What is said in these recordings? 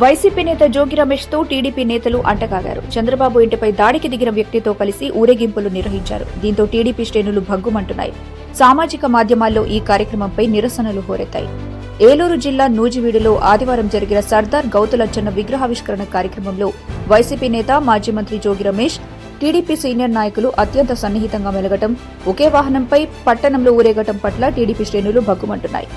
YCP నేత జోగి రమేష్తో TDP నేతలు అంటకాగారు చంద్రబాబు ఇంటిపై దాడికి దిగిన వ్యక్తితో కలిసి ఊరేగింపులు నిర్వహించారు. దీంతో టీడీపీ శ్రేణులు భగ్గుమంటున్నాయి సామాజిక మాధ్యమాల్లో ఈ కార్యక్రమంపై నిరసనలు హోరెత్తాయి. ఏలూరు జిల్లా నూజివీడులో ఆదివారం జరిగిన సర్దార్ గౌతులచ్చన్న విగ్రహావిష్కరణ కార్యక్రమంలో వైసీపీ నేత మాజీ మంత్రి జోగి రమేష్ టీడీపీ సీనియర్ నాయకులు అత్యంత సన్నిహితంగా మెలగటం ఒకే వాహనంపై పట్టణంలో ఊరేగటం పట్ల టీడీపీ శ్రేణులు భగ్గుమంటున్నాయి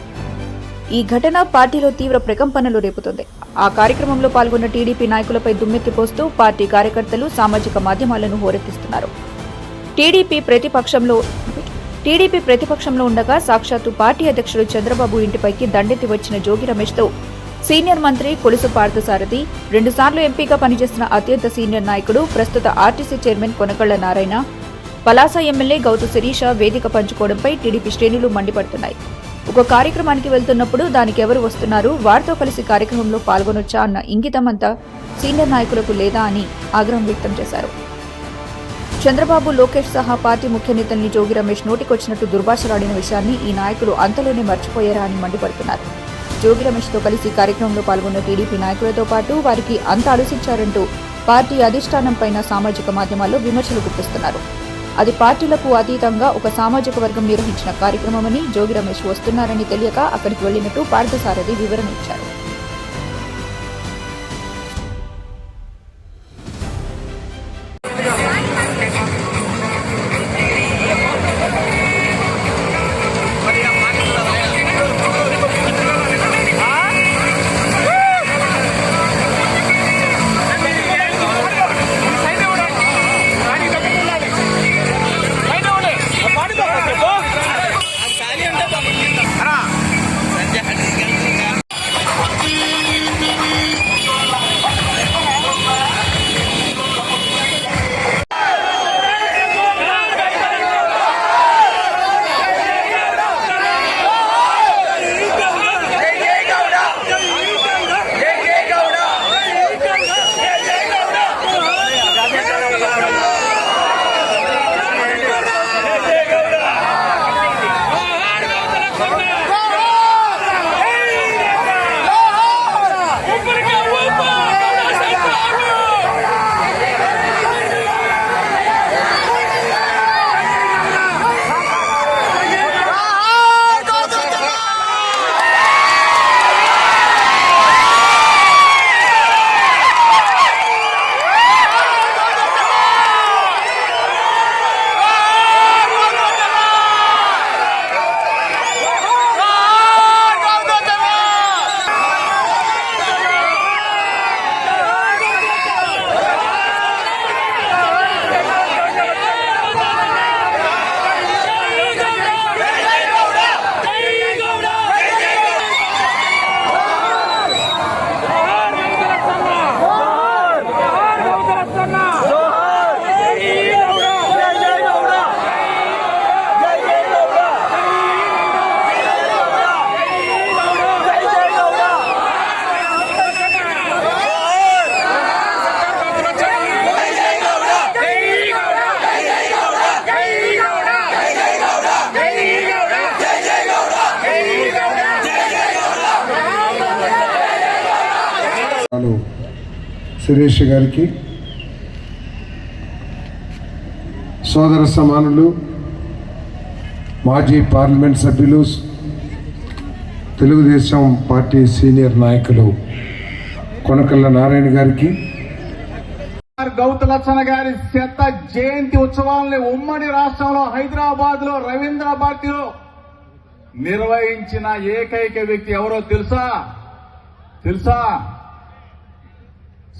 ఈ ఘటన పార్టీలో తీవ్ర ప్రకంపనలు రేపుతోంది. ఆ కార్యక్రమంలో పాల్గొన్న టీడీపీ నాయకులపై దుమ్మెత్తిపోస్తూ పార్టీ కార్యకర్తలు సామాజిక మాధ్యమాలను హోరెత్తిస్తున్నారు. టీడీపీ ప్రతిపక్షంలో టీడీపీ ప్రతిపక్షంలో ఉండగా సాక్షాత్తు పార్టీ అధ్యక్షుడు చంద్రబాబు ఇంటిపైకి దండెత్తి వచ్చిన జోగి రమేష్తో సీనియర్ మంత్రి కొలుసు పార్థసారథి రెండుసార్లు ఎంపీగా పనిచేసిన అత్యంత సీనియర్ నాయకుడు ప్రస్తుత RTC chairman Konakalla Narayana Palasa MLA Gouthu Sirisha వేదిక పంచుకోవడంపై టీడీపీ శ్రేణులు మండిపడుతున్నాయి. ఒక కార్యక్రమానికి వెళ్తున్నప్పుడు దానికి ఎవరు వస్తున్నారు వారితో కలిసి కార్యక్రమంలో పాల్గొనొచ్చా అన్న ఇంగితమంతా సీనియర్ నాయకులకు లేదా అని ఆగ్రహం వ్యక్తం చేశారు. చంద్రబాబు లోకేష్ సహా పార్టీ ముఖ్య నేతల్ని జోగి రమేష్ నోటికొచ్చినట్టు దుర్భాషలాడిన విషయాన్ని ఈ నాయకులు అంతలోనే మర్చిపోయారా అని మండిపడుతున్నారు. జోగి రమేష్తో కలిసి కార్యక్రమంలో పాల్గొన్న టీడీపీ నాయకులతో పాటు వారికి అంత ఆలోచించారంటూ పార్టీ అధిష్టానం పైన సామాజిక మాధ్యమాల్లో విమర్శలు గుప్పిస్తున్నారు. అది పార్టీలకు అతీతంగా ఒక సామాజిక వర్గం నిర్వహించిన కార్యక్రమమని జోగి రమేష్ వస్తున్నారని తెలియక అక్కడికి వెళ్ళినట్టు పార్థసారథి వివరణ ఇచ్చారు. హలో. సురేష్ గారికి. సోదర సమానులు మాజీ పార్లమెంట్ సభ్యులు తెలుగుదేశం పార్టీ సీనియర్ నాయకులు కొనకల్ల నారాయణ గారికి. గౌత లచ్చన గారి శత జయంతి ఉత్సవాలని ఉమ్మడి రాష్ట్రంలో హైదరాబాద్లో రవీంద్ర భారతిలో నిర్వహించిన ఏకైక వ్యక్తి ఎవరో తెలుసా? తెలుసా?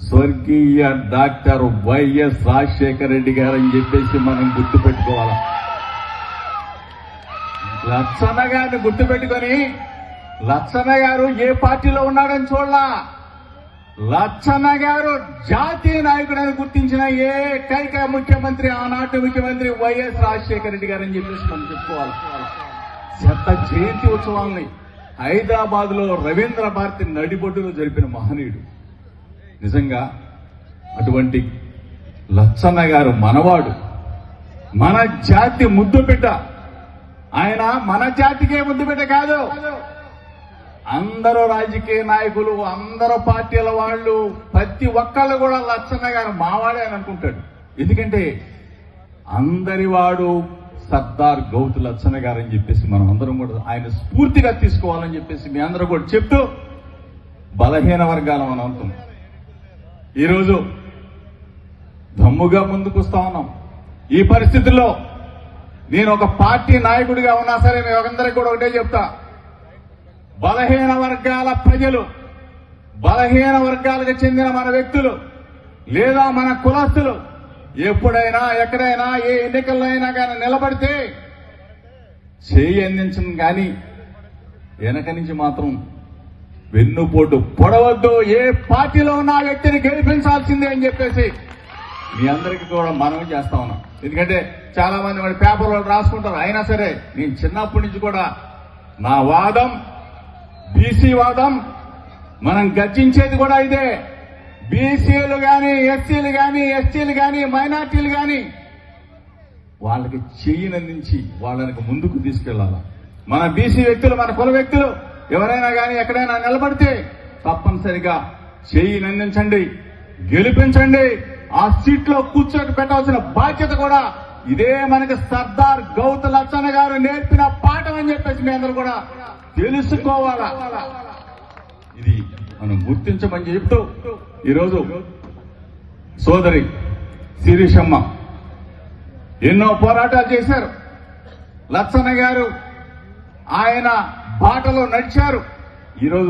స్వర్గీయ డాక్టర్ వైఎస్ రాజశేఖర రెడ్డి గారు అని చెప్పేసి మనం గుర్తుపెట్టుకోవాలి? లచ్చన్న గారిని గుర్తుపెట్టుకొని లచ్చన్న గారు ఏ పార్టీలో ఉన్నాడని చూడలా? లచ్చన్న గారు జాతీయ నాయకుడని గుర్తించిన ఏకైక ముఖ్యమంత్రి ఆనాటి ముఖ్యమంత్రి వైఎస్ రాజశేఖర రెడ్డి గారు అని చెప్పేసి మనం చెప్పుకోవాలి. చెత్త జయంతి ఉత్సవాల్ని హైదరాబాద్లో రవీంద్ర భారతి నడిబొడ్డులో జరిపిన మహనీయుడు. నిజంగా అటువంటి లచ్చన్న గారు మనవాడు మన జాతి ముద్దు బిడ్డ. ఆయన మన జాతికే ముద్దు బిడ్డ కాదు. అందరూ రాజకీయ నాయకులు అందరూ పార్టీల వాళ్ళు ప్రతి ఒక్కళ్ళు కూడా లచ్చన్న గారు మావాడే అని అనుకుంటాడు. ఎందుకంటే అందరి వాడు సర్దార్ గౌతు లచ్చన్న గారు అని చెప్పేసి మనం అందరం కూడా ఆయన స్ఫూర్తిగా తీసుకోవాలని చెప్పేసి మీ అందరూ కూడా చెప్తూ బలహీన వర్గాల మనం అంతం ఈరోజు దమ్ముగా ముందుకు వస్తా ఉన్నాం. ఈ పరిస్థితుల్లో నేను ఒక పార్టీ నాయకుడిగా ఉన్నా సరే మీ ఒకందరికి కూడా ఒకటే చెప్తా. బలహీన వర్గాల ప్రజలు బలహీన వర్గాలకు చెందిన మన వ్యక్తులు లేదా మన కులస్తులు ఎప్పుడైనా ఎక్కడైనా ఏ ఎన్నికల్లో అయినా కానీ నిలబడితే చేయి అందించను కానీ వెనక నుంచి మాత్రం వెన్నుపోటు పొడవద్దు. ఏ పార్టీలో ఉన్న ఆ వ్యక్తిని గెలిపించాల్సిందే అని చెప్పేసి మీ అందరికీ కూడా మనవి చేస్తా ఉన్నాం. ఎందుకంటే చాలా మంది మన పేపర్ వాళ్ళు రాసుకుంటారు. అయినా సరే నేను చిన్నప్పటి నుంచి కూడా నా వాదం బీసీ వాదం మనం గర్జించేది కూడా ఇదే. బీసీలు కానీ ఎస్సీలు కానీ ఎస్టీలు కానీ మైనార్టీలు కానీ వాళ్ళకి చెయ్యినందించి వాళ్ళని ముందుకు తీసుకెళ్ళాలి మన బీసీ వ్యక్తులు మన కుల వ్యక్తులు ఎవరైనా కానీ ఎక్కడైనా నిలబడితే తప్పనిసరిగా చెయ్యినందించండి గెలిపించండి ఆ సీట్లో కూర్చోటి పెట్టాల్సిన బాధ్యత కూడా ఇదే మనకి సర్దార్ గౌత లచ్చన్న గారు నేర్పిన పాఠం అని చెప్పేసి మీ అందరూ కూడా తెలుసుకోవాలా? ఇది మనం గుర్తించమని చెప్తూ ఈరోజు సోదరి శిరీషమ్మ ఎన్నో పోరాటాలు చేశారు. లచ్చన్న గారు ఆయన బాటలో నడిచారు. ఈరోజు